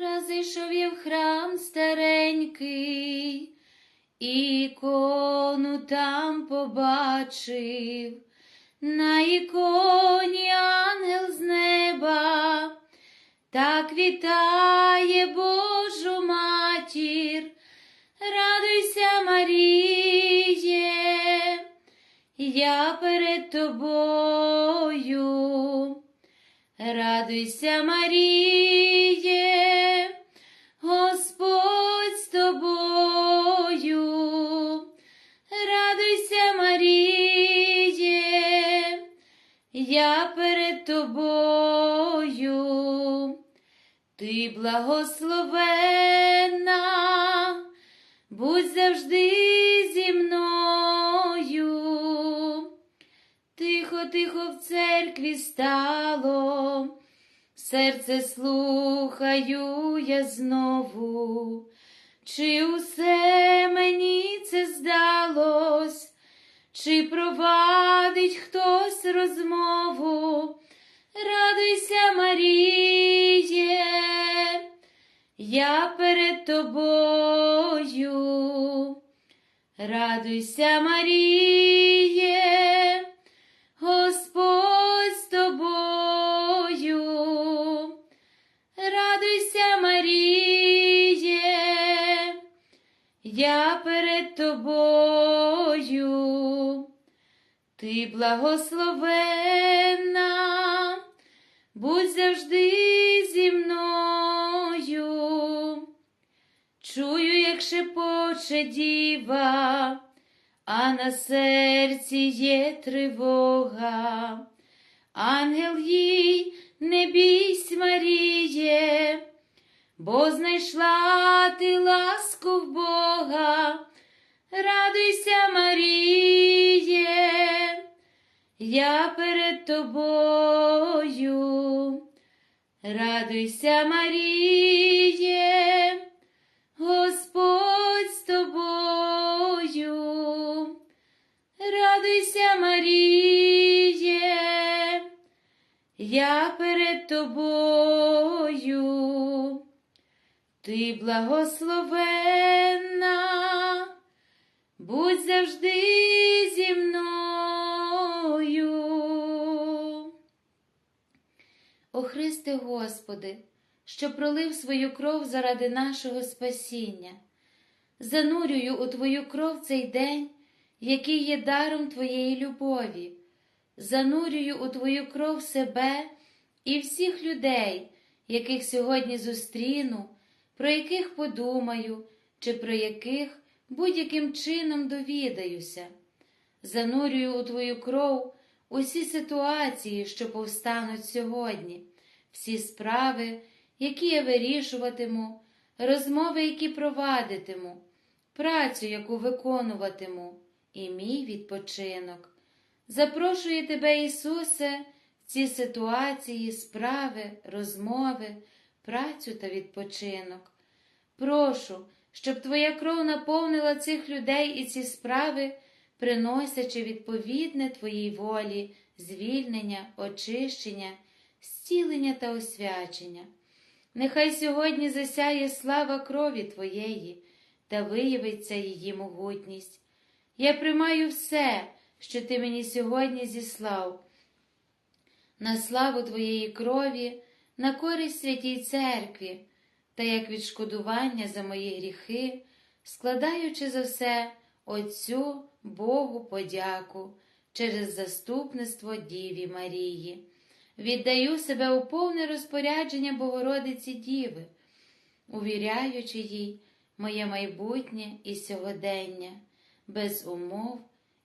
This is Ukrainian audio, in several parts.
Раз зайшов я в храм старенький, ікону там побачив, на іконі ангел з неба, так вітає Божу матір, радуйся, Маріє, я перед тобою. Радуйся, Маріє, благословена, будь завжди зі мною. Тихо, тихо в церкві стало, серце слухаю я знову, чи усе мені це здалось, чи провадить хтось розмову, радуйся, Маріє, я перед тобою, радуйся, Маріє. Господь з тобою, радуйся, Маріє, я перед тобою, ти благословенна, будь завжди зі мною. Чую, як шепоче діва а на серці є тривога. Ангел їй не бійсь, Маріє, бо знайшла ти ласку в Бога. Радуйся, Маріє, я перед тобою. Радуйся, Маріє, я перед тобою, ти благословенна, будь завжди зі мною. О Христе Господи, що пролив свою кров заради нашого спасіння, занурюю у Твою кров цей день який є даром Твоєї любові, занурюю у Твою кров себе і всіх людей, яких сьогодні зустріну, про яких подумаю, чи про яких будь-яким чином довідаюся. Занурюю у Твою кров усі ситуації, що повстануть сьогодні, всі справи, які я вирішуватиму, розмови, які провадитиму, працю, яку виконуватиму і мій відпочинок. Запрошую тебе, Ісусе, в ці ситуації, справи, розмови, працю та відпочинок. Прошу, щоб Твоя кров наповнила цих людей і ці справи, приносячи відповідне Твоїй волі, звільнення, очищення, зцілення та освячення. Нехай сьогодні засяє слава крові Твоєї та виявиться її могутність. Я приймаю все, що ти мені сьогодні зіслав, на славу Твоєї крові, на користь святій церкві, та як відшкодування за мої гріхи, складаючи за все Отцю Богу подяку через заступництво Діві Марії. Віддаю себе у повне розпорядження Богородиці Діви, увіряючи їй моє майбутнє і сьогодення без умов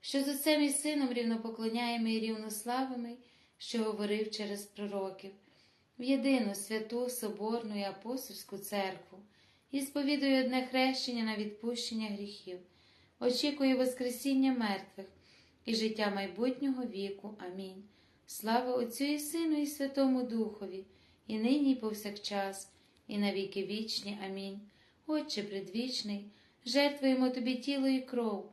що з Отцем і Сином рівнопоклоняємо і рівнославими, що говорив через пророків, в єдину святу Соборну і апостольську церкву, і сповідую одне хрещення на відпущення гріхів, очікую Воскресіння мертвих і життя майбутнього віку. Амінь. Слава Отцю і Сину, і Святому Духові, і нині, і повсякчас і на віки вічні. Амінь. Отче предвічний, жертвуємо Тобі тіло і кров,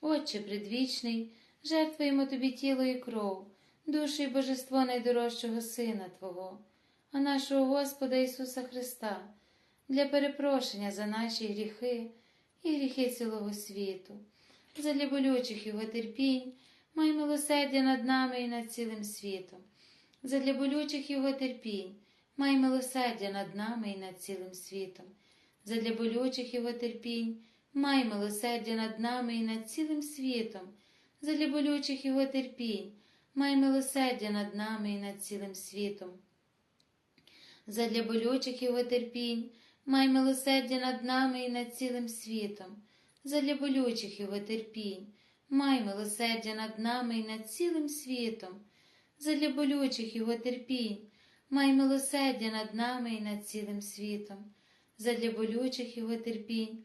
Отче предвічний, жертвуємо тобі тіло і кров, душу і божество найдорожчого Сина Твого, а нашого Господа Ісуса Христа, для перепрошення за наші гріхи і гріхи цілого світу, задля болючих Його терпінь, май милосердя над нами і над цілим світом, задля болючих Його терпінь, май милосердя над нами і над цілим світом, задля болючих Його терпінь. Май милосердя над нами і над цілим світом, задля болючих його терпінь, май милосердя над нами і над цілим світом. Задля болючих його терпінь, май милосердя над нами і над цілим світом, задля болючих його терпінь, май милосердя над нами і над цілим світом, задля болючих його терпінь, май милосердя над нами і над цілим світом, задля болючих його терпінь.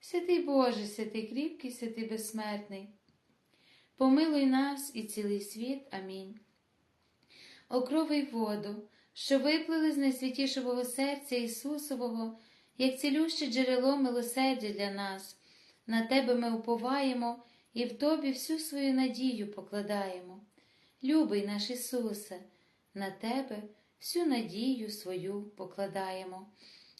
Святий Боже, святий кріпкий, святий безсмертний, помилуй нас і цілий світ. Амінь. Окровий воду, що виплили з найсвятішого серця Ісусового, як цілюще джерело милосердя для нас, на Тебе ми уповаємо і в Тобі всю свою надію покладаємо. Любий наш Ісусе, на Тебе всю надію свою покладаємо.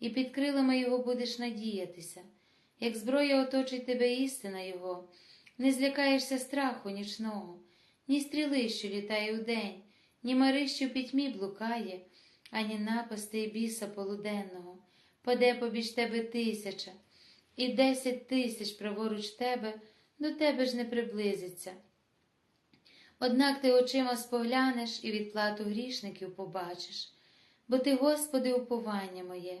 і під крилами Його будеш надіятися, як зброя оточить тебе істина Його, не злякаєшся страху нічного, ні стріли, що літає удень, ні мари, що пітьмі блукає, ані напасти і біса полуденного, паде побіж тебе тисяча, і десять тисяч праворуч тебе до тебе ж не приблизиться. Однак ти очима споглянеш і відплату грішників побачиш, бо ти, Господи, уповання моє.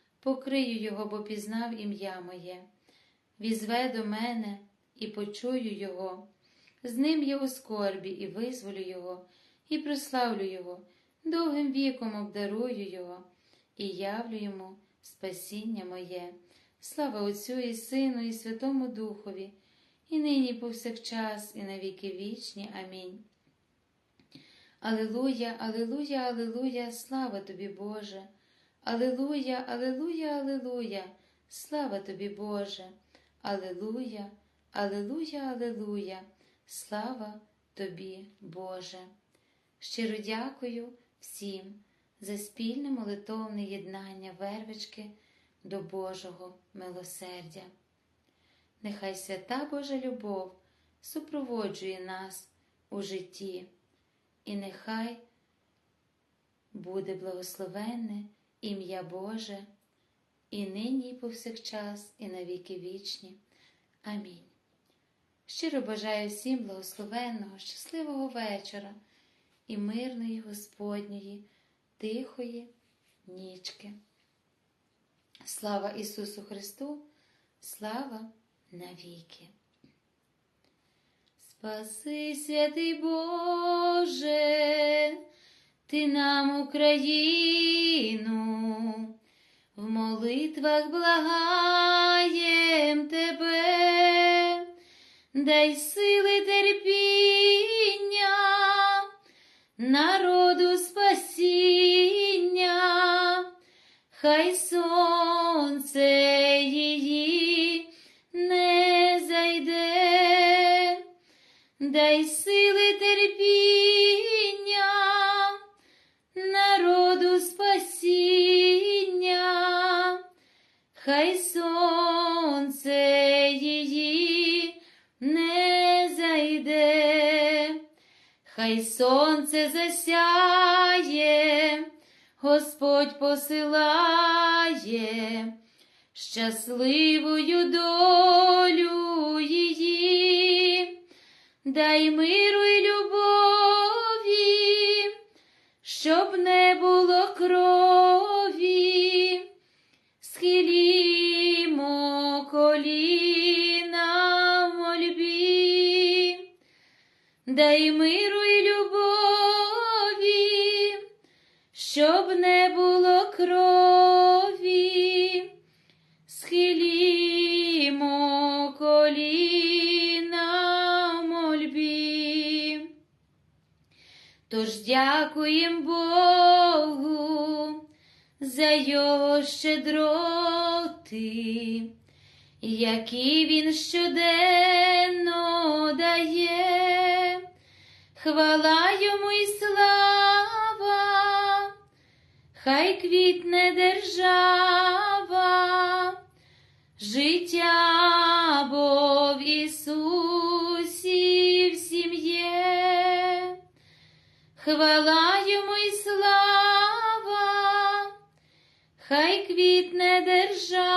покрию його, бо пізнав ім'я моє. Візве до мене і почую його. з ним я у скорбі і визволю його, і прославлю його, довгим віком обдарую його, і явлю йому спасіння моє. Слава Отцю і Сину, і Святому Духові, і нині, і повсякчас, і на віки вічні. Амінь. Алилуя, Алилуя, Алилуя, слава тобі, Боже. Алилуя, Алилуя, Алилуя, слава тобі, Боже. Алилуя, Алилуя, Алилуя, слава тобі, Боже. Щиро дякую всім за спільне молитовне єднання вервички до Божого милосердя. Нехай свята Божа любов супроводжує нас у житті, і нехай буде благословенне ім'я Боже, і нині, і повсякчас, і на віки вічні. Амінь. Щиро бажаю всім благословенного, щасливого вечора і мирної Господньої, тихої нічки. Слава Ісусу Христу, слава навіки. Спаси, святий Боже, Ти нам Україну, в молитвах благаєм Тебе, дай сили терпіння, народу щасливою долю її, дай миру й любові, щоб не було крові, схилімо коліна мольбі, дай миру й любові, щоб не було крові, Тож дякуєм Богу за його щедроти, які він щоденно дає, хвала йому і слава, хай квітне держава, життя бо в Хвала йому й слава, хай квітне держава,